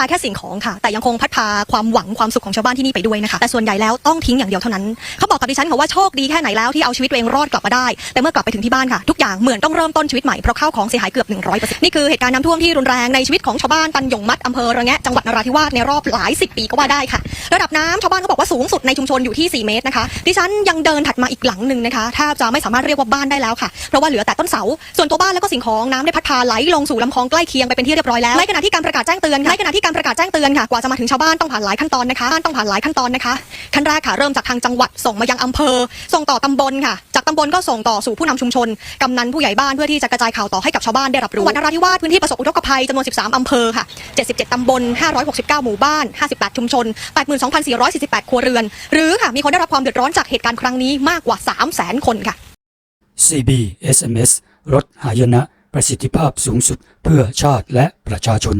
าแค่สิ่งของค่ะ แต่ยังคงพัดพาความหวังความสุขของชาวบ้านที่นี่ไปด้วยนะคะ แต่ส่วนใหญ่แล้วต้องทิ้งอย่างเดียวเท่านั้น เขาบอกกับดิฉันค่ะว่าโชคดีแค่ไหนแล้วที่เอาชีวิตตัวเองรอดกลับมาได้ แต่เมื่อกลับไปถึงที่บ้านค่ะ ทุกอย่างเหมือนต้องเริ่มต้นชีวิตใหม่เพราะข้าวของเสียหายเกือบ100%นี่คือเหตุการณ์น้ำท่วมที่รุนแรงในชีวิตของชาวบ้านตันยงมัดอำเภอระแงะจังหวัดนราธิวาสในรอบหลายสิบปีก็ว่าได้ค่ะ ระดับน้ำชาวบ้านเขาบอกว่าสูงสุดในชุมชนอยู่ที่ 4 เมตรนะคะ ดิฉันยังเดินถัดมาอีกหลังหนึ่งนะคะแทบจะไม่สามารถเรียกว่าบ้านได้แล้วค่ะ เพราะว่าเหลือแต่ต้นเสา ส่วนตัวบ้านแล้วก็สิ่งของน้ำได้พัดพาไหลลงสู่ลำคลองใกล้เคียงไปเป็นที่เรียบร้อยแล้วในขณะที่การประกาศแจ้งเตือนในขณะที่การประกาศแจ้งเตือนค่ะ กว่าจะมาถึงชาวบ้านต้องผ่านหลายขั้นตอนนะคะต้องผ่านหลายขั้นตอนนะคะ ขั้นแรกค่ะเริ่มจากทางจังหวัดส่งมายังอำเภอ ส่งต่อตำบลค่ะ จากตำบลก็ส่งต่อสู่ผู้นำชุมชน กำนันผู้ใหญ่บ้านเพื่อที่จะกระจายข่าวต่อให้กับชาวบ้านได้รับรู้จังหวัดนราธิวาสพื้นที่ประสบอุทกภัยจำนวน 13 อำเภอค่ะ 77 ตำบล 569 หมู่บ้าน 58 ชุมชน 82,448 ครัวเรือน หรือค่ะมีคนได้รับความเดือดร้อนจากเหตุการณ์ครั้งนี้มากกว่า 300,000 คนค่ะ CB SMS ลดหายนะ ประสิทธิภาพสูงสุดเพื่อชาติและประชาชน